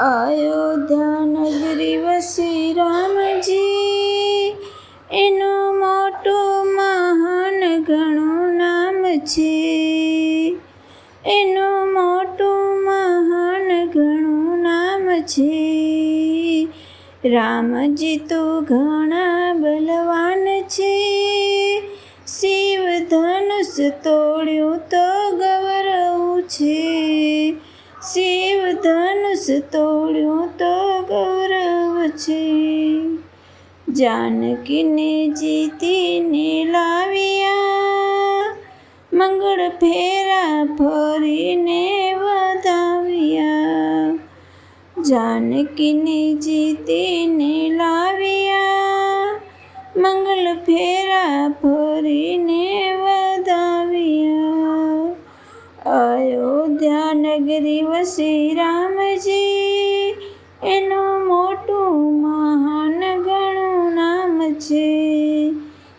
અયોધ્યા નગરી વસી રામજી એનું મોટું મહાન ઘણું નામ છે. એનું મોટું મહાન ઘણું નામ છે. રામજી તો ઘણા બલવાન છે. શિવ ધનુષ તોડ્યું તો ગૌરવ છે. શિવ ધનુષ તોડ્યું તો ગૌરવ છે. જાનકીને જીતીને લાવ્યા, મંગળ ફેરા ફરીને વધાવ્યા. જાનકીને જીતીને લાવ્યા, મંગળ ફેરા ફરીને વધાવ્યા. અયોધ્યા નગરી વસી રામજી છે.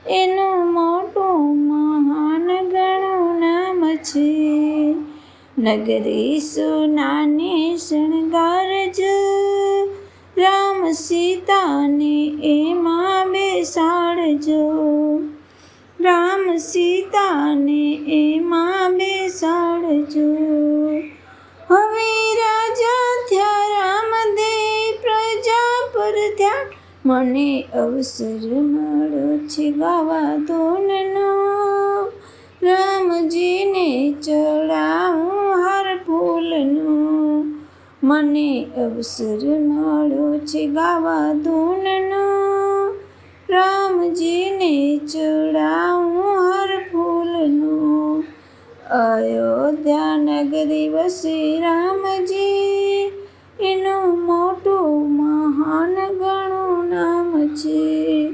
એનું મોટું મહાન ઘણું નામ છે. નગરી સુનાને શણગારજો રામ સીતાને એમાં બેસાડજો. રામ સીતાને એમાં બેસાડજો. મને અવસર મળ્યો છે ગાવા ધૂનનો રામજીને ચડાવું હાર ફૂલનો. મને અવસર મળ્યો છે ગાવા ધૂનનો રામજીને ચડાવું હાર ફૂલનું. અયોધ્યા નગરી વસે રામજી એનું મોટું મહાન નામ છે.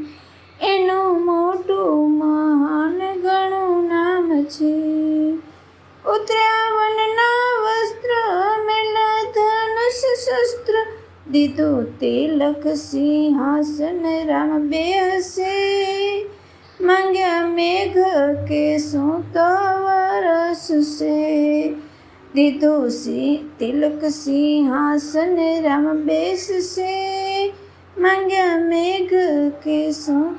એનું મોટું મહાન ઘણું નામ છે. ઉત્તરાવણના વસ્ત્ર મેલા ધનુષ શસ્ત્ર દીધો તિલક સિંહાસન રામ બેહસે માંગ્યા મેઘ કે શું તો વરસશે? દીધો સિંહ તિલક સિંહાસન રામ બેસશે. માંગ્યા કે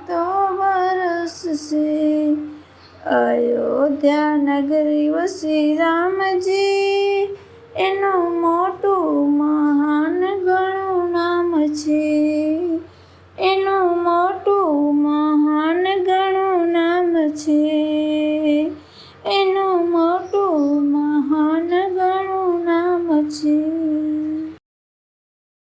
તો વરસશે અયોધ્યા નગરી વસી રામજી એનું મોટું